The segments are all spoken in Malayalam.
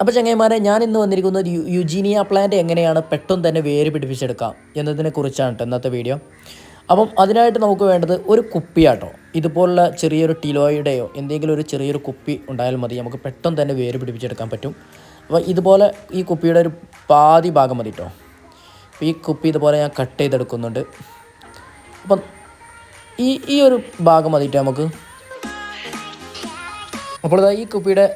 അപ്പോൾ ചങ്ങന്മാരെ ഞാൻ ഇന്ന് വന്നിരിക്കുന്നത് യുജീനിയ പ്ലാന്റ് എങ്ങനെയാണ് പെട്ടെന്ന് തന്നെ വേര് പിടിപ്പിച്ചെടുക്കാം എന്നതിനെ കുറിച്ചാണ് ഇന്നത്തെ വീഡിയോ അപ്പം അതിനായിട്ട് നമുക്ക് വേണ്ടത് ഒരു കുപ്പിയാട്ടോ. ഇതുപോലുള്ള ചെറിയൊരു ടിലോയുടെയോ എന്തെങ്കിലും ഒരു ചെറിയൊരു കുപ്പി ഉണ്ടായാൽ മതി. നമുക്ക് പെട്ടെന്ന് തന്നെ വേര് പിടിപ്പിച്ചെടുക്കാൻ പറ്റും. അപ്പോൾ ഇതുപോലെ ഈ കുപ്പിയുടെ ഒരു പാതി ഭാഗം മതി കേട്ടോ ഈ കുപ്പി ഇതുപോലെ ഞാൻ കട്ട് ചെയ്തെടുക്കുന്നുണ്ട്. അപ്പം ഈ ഈ ഒരു ഭാഗം മതിയിട്ട് നമുക്ക്? അപ്പോൾ ഈ കുപ്പിയുടെ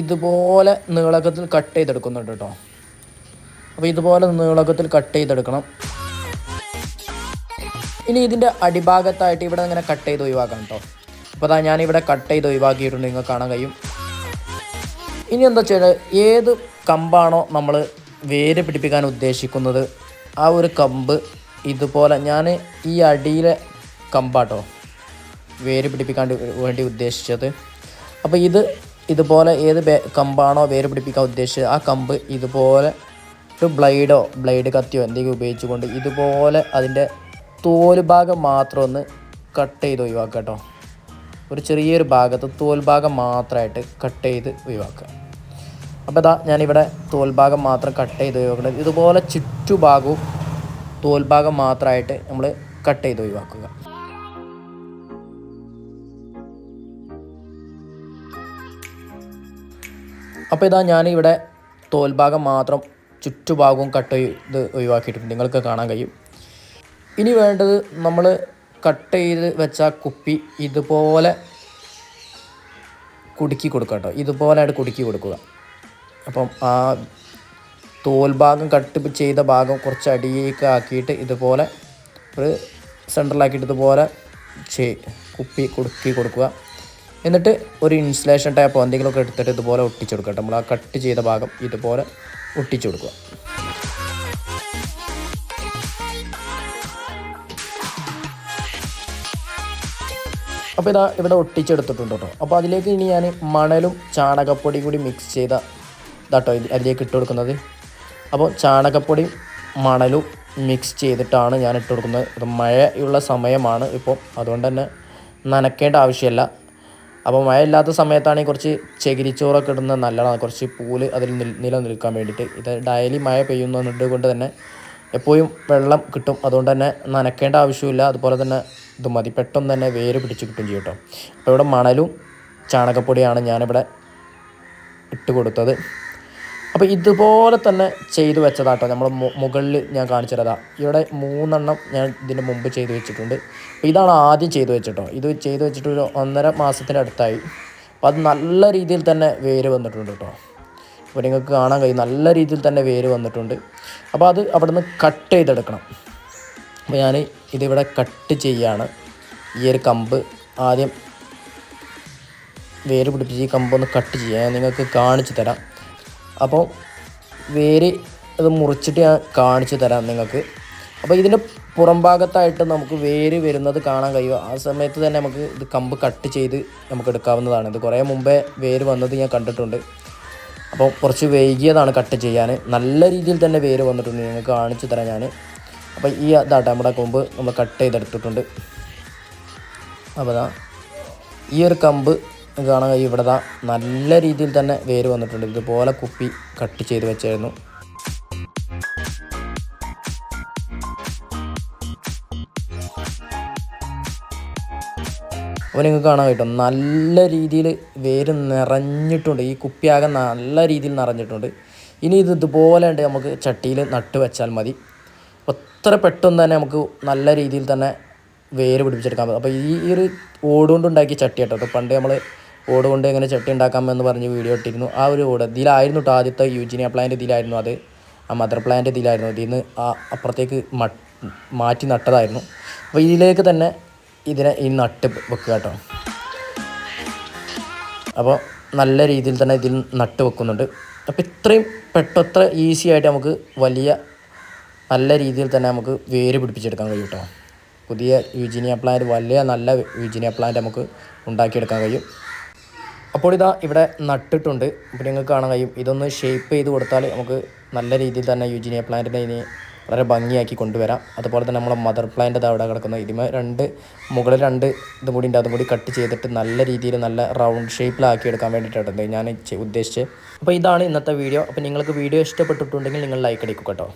ഇതുപോലെ നീളകത്തിൽ കട്ട് ചെയ്തെടുക്കുന്നുണ്ട് കേട്ടോ അപ്പോൾ ഇതുപോലെ നീളകത്തിൽ കട്ട് ചെയ്തെടുക്കണം. ഇനി ഇതിന്റെ അടിഭാഗത്തായിട്ട് ഇവിടെ ഇങ്ങനെ കട്ട് ചെയ്ത് ഒഴിവാക്കണം കേട്ടോ അപ്പോൾ അതാ ഞാനിവിടെ കട്ട് ചെയ്ത് ഒഴിവാക്കിയിട്ടുണ്ട് നിങ്ങൾക്ക് കാണാൻ കഴിയും. ഇനി എന്താ വെച്ചാൽ ഏത് കമ്പാണോ നമ്മൾ വേര് പിടിപ്പിക്കാൻ ഉദ്ദേശിക്കുന്നത് ആ ഒരു കമ്പ് ഇതുപോലെ ഞാൻ ഈ അടിയിലെ കമ്പാട്ടോ വേര് പിടിപ്പിക്കാൻ വേണ്ടി ഉദ്ദേശിച്ചത്. അപ്പോൾ ഇത് ഇതുപോലെ ഏത് കമ്പാണോ വേര് പിടിപ്പിക്കാൻ ഉദ്ദേശിച്ചത് ആ കമ്പ് ഇതുപോലെ ഒരു ബ്ലേഡോ ബ്ലേഡ് കത്തിയോ എന്തെങ്കിലും ഉപയോഗിച്ചുകൊണ്ട് ഇതുപോലെ അതിന്റെ തോൽഭാഗം ഭാഗം മാത്രം ഒന്ന് കട്ട് ചെയ്ത് ഒഴിവാക്കുക കേട്ടോ. ഒരു ചെറിയൊരു ഭാഗത്ത് തോൽ ഭാഗം മാത്രമായിട്ട് കട്ട് ചെയ്ത് ഒഴിവാക്കുക. അപ്പോൾ ഇതാ ഞാനിവിടെ തോൽ ഭാഗം മാത്രം കട്ട് ചെയ്ത് ഒഴിവാക്കുന്നത്. ഇതുപോലെ ചുറ്റുഭാഗവും തോൽ ഭാഗം മാത്രമായിട്ട് നമ്മൾ കട്ട് ചെയ്ത് ഒഴിവാക്കുക. അപ്പോൾ ഇതാ ഞാനിവിടെ തോൽഭാഗം മാത്രം ചുറ്റുഭാഗവും കട്ട് ചെയ്ത് ഒഴിവാക്കിയിട്ടുണ്ട്. നിങ്ങൾക്ക് കാണാൻ കഴിയും. ഇനി വേണ്ടത് നമ്മൾ കട്ട് ചെയ്ത് വെച്ച കുപ്പി ഇതുപോലെ കുടുക്കി കൊടുക്കുക കേട്ടോ. ഇതുപോലെയായിട്ട് കുടുക്കി കൊടുക്കുക. അപ്പം ആ തോൽഭാഗം കട്ട് ചെയ്ത ഭാഗം കുറച്ച് അടിയേക്ക് ആക്കിയിട്ട് ഇതുപോലെ ഒരു സെൻട്രലാക്കിയിട്ട് ഇതുപോലെ ചെയ് കുപ്പി കുടുക്കി കൊടുക്കുക. എന്നിട്ട് ഒരു ഇൻസുലേഷൻ ടൈപ്പോ എന്തെങ്കിലുമൊക്കെ എടുത്തിട്ട് ഇതുപോലെ ഒട്ടിച്ചു കൊടുക്കുക നമ്മൾ ആ കട്ട് ചെയ്ത ഭാഗം ഇതുപോലെ ഒട്ടിച്ചു കൊടുക്കുക. അപ്പോൾ ഇതാ ഇവിടെ ഒട്ടിച്ചെടുത്തിട്ടുണ്ട് കേട്ടോ. അപ്പോൾ അതിലേക്ക് ഇനി ഞാൻ മണലും ചാണകപ്പൊടി കൂടി മിക്സ് ചെയ്ത ഇതാട്ടോ ഇത് അതിലേക്ക് ഇട്ട് കൊടുക്കുന്നത്. അപ്പോൾ ചാണകപ്പൊടിയും മണലും മിക്സ് ചെയ്തിട്ടാണ് ഞാൻ ഇട്ട് കൊടുക്കുന്നത്. മഴയുള്ള സമയമാണ് ഇപ്പോൾ. അതുകൊണ്ട് തന്നെ നനയ്ക്കേണ്ട ആവശ്യമില്ല. അപ്പോൾ മഴ ഇല്ലാത്ത സമയത്താണെങ്കിൽ കുറച്ച് ചകിരിച്ചോറൊക്കെ ഇടുന്നത്. നല്ലതാണ്. കുറച്ച് പൂൽ അതിൽ നിൽ നിലനിൽക്കാൻ വേണ്ടിയിട്ട്. ഇത് ഡയലി മഴ പെയ്യുന്നത് കൊണ്ട് തന്നെ എപ്പോഴും വെള്ളം കിട്ടും. അതുകൊണ്ട് തന്നെ നനയ്ക്കേണ്ട ആവശ്യമില്ല. അതുപോലെ തന്നെ ഇത് മതി. പെട്ടെന്ന് തന്നെ വേര് പിടിച്ച് കിട്ടും ചെയ്യും കേട്ടോ. അപ്പോൾ ഇവിടെ മണലും ചാണകപ്പൊടിയാണ് ഞാനിവിടെ ഇട്ട് കൊടുത്തത്. അപ്പോൾ ഇതുപോലെ തന്നെ ചെയ്തു വെച്ചതാട്ടോ. നമ്മൾ മുകളിൽ ഞാൻ കാണിച്ചു തരാം ഇവിടെ മൂന്നെണ്ണം ഞാൻ ഇതിന് മുമ്പ് ചെയ്തു വെച്ചിട്ടുണ്ട്. അപ്പോൾ ഇതാണ് ആദ്യം ചെയ്തു വെച്ചിട്ടോ ഇത് ചെയ്തു വെച്ചിട്ട് ഒരു ഒന്നര മാസത്തിന്റെ അടുത്തായി. അപ്പോൾ അത് നല്ല രീതിയിൽ തന്നെ വേര് വന്നിട്ടുണ്ട് കേട്ടോ അപ്പോൾ നിങ്ങൾക്ക് കാണാൻ കഴിയും. നല്ല രീതിയിൽ തന്നെ വേര് വന്നിട്ടുണ്ട്. അപ്പോൾ അത് അവിടെ നിന്ന് കട്ട് ചെയ്തെടുക്കണം. അപ്പോൾ ഞാൻ ഇതിവിടെ കട്ട് ചെയ്യാണ്. ഈ ഒരു കമ്പ് ആദ്യം വേര് പിടിപ്പിച്ച് ഈ കമ്പ് ഒന്ന് കട്ട് ചെയ്യാം. ഞാൻ നിങ്ങൾക്ക് കാണിച്ചു തരാം. അപ്പോൾ വേര് അത് മുറിച്ചിട്ട് ഞാൻ കാണിച്ചു തരാം നിങ്ങൾക്ക്. അപ്പോൾ ഇതിന്റെ പുറം ഭാഗത്തായിട്ട് നമുക്ക് വേര് വരുന്നത് കാണാൻ കഴിയും. ആ സമയത്ത് തന്നെ നമുക്ക് ഇത് കമ്പ് കട്ട് ചെയ്ത് നമുക്ക് എടുക്കാവുന്നതാണ്. ഇത് കുറേ മുമ്പേ വേര് വന്നത് ഞാൻ കണ്ടിട്ടുണ്ട്. അപ്പോൾ കുറച്ച് വൈകിയതാണ് കട്ട് ചെയ്യാൻ. നല്ല രീതിയിൽ തന്നെ വേര് വന്നിട്ടുണ്ട്. നിങ്ങൾക്ക് കാണിച്ചു തരാം ഞാൻ. അപ്പോൾ ഈ ഇതാട്ടെ നമ്മുടെ കൊമ്പ് നമ്മൾ കട്ട് ചെയ്തെടുത്തിട്ടുണ്ട്. അപ്പോൾ ഈ ഒരു കമ്പ് കാണാൻ കഴിയും. ഇവിടെ നല്ല രീതിയിൽ തന്നെ വേര് വന്നിട്ടുണ്ട്. ഇതുപോലെ കുപ്പി കട്ട് ചെയ്ത് വെച്ചായിരുന്നു. അപ്പോൾ നിങ്ങൾക്ക് കാണാൻ കിട്ടും നല്ല രീതിയിൽ വേര് നിറഞ്ഞിട്ടുണ്ട്. ഈ കുപ്പിയാകെ നല്ല രീതിയിൽ നിറഞ്ഞിട്ടുണ്ട്. ഇനി ഇത് ഇതുപോലെ ഉണ്ട് നമുക്ക് ചട്ടിയിൽ നട്ട് വെച്ചാൽ മതി. അത്ര പെട്ടെന്ന് തന്നെ നമുക്ക് നല്ല രീതിയിൽ തന്നെ വേര് പിടിപ്പിച്ചെടുക്കാൻ പറ്റും. അപ്പോൾ ഈ ഒരു ഓടുകൊണ്ടുണ്ടാക്കിയ ചട്ടി കേട്ടോ പണ്ട് നമ്മൾ ഓട് കൊണ്ട് എങ്ങനെ ചട്ടി ഉണ്ടാക്കാമെന്ന് പറഞ്ഞ് വീഡിയോ ഇട്ടിരുന്നു. ആ ഒരു ഓട് ഇതിലായിരുന്നു കേട്ടോ ആദ്യത്തെ യൂജിനിയ പ്ലാന്റ് ഇതിലായിരുന്നു അത്. ആ മദർ പ്ലാന്റ് ഇതിലായിരുന്നു. ഇതിൽ നിന്ന് ആ അപ്പുറത്തേക്ക് മാറ്റി നട്ടതായിരുന്നു. അപ്പോൾ ഇതിലേക്ക് തന്നെ ഇതിനെ ഈ നട്ട് വെക്കുക കേട്ടോ അപ്പോൾ നല്ല രീതിയിൽ തന്നെ ഇതിൽ നട്ട് വെക്കുന്നുണ്ട്. അപ്പോൾ ഇത്രയും പെട്ടത്ര ഈസി ആയിട്ട് നമുക്ക് വലിയ നല്ല രീതിയിൽ തന്നെ നമുക്ക് വേര് പിടിപ്പിച്ചെടുക്കാൻ കഴിയും കേട്ടോ പുതിയ യൂജിനിയ പ്ലാന്റ് വലിയ നല്ല യൂജിനിയ പ്ലാന്റ് നമുക്ക് ഉണ്ടാക്കിയെടുക്കാൻ കഴിയും. അപ്പോൾ ഇതാ ഇവിടെ നട്ടിട്ടുണ്ട്. അപ്പോൾ നിങ്ങൾക്ക് കാണാൻ കഴിയും. ഇതൊന്ന് ഷേപ്പ് ചെയ്ത് കൊടുത്താൽ നമുക്ക് നല്ല രീതിയിൽ തന്നെ യുജിനിയ പ്ലാന്റിനെ ഇനി വളരെ ഭംഗിയാക്കി കൊണ്ടുവരാം. അതുപോലെ തന്നെ നമ്മളെ മദർ പ്ലാന്റ് അവിടെ കിടക്കുന്നത് ഇതിമേ രണ്ട് മുകളിൽ രണ്ട് ഇതും കൂടി ഉണ്ട്. അതും കൂടി കട്ട് ചെയ്തിട്ട് നല്ല രീതിയിൽ നല്ല റൗണ്ട് ഷേപ്പിലാക്കി എടുക്കാൻ വേണ്ടിയിട്ടാണ് ഞാൻ ഉദ്ദേശിച്ച് ഉദ്ദേശിച്ചത്. അപ്പോൾ ഇതാണ് ഇന്നത്തെ വീഡിയോ അപ്പോൾ നിങ്ങൾക്ക് വീഡിയോ ഇഷ്ടപ്പെട്ടിട്ടുണ്ടെങ്കിൽ നിങ്ങൾ ലൈക്ക് അടിക്കും കേട്ടോ.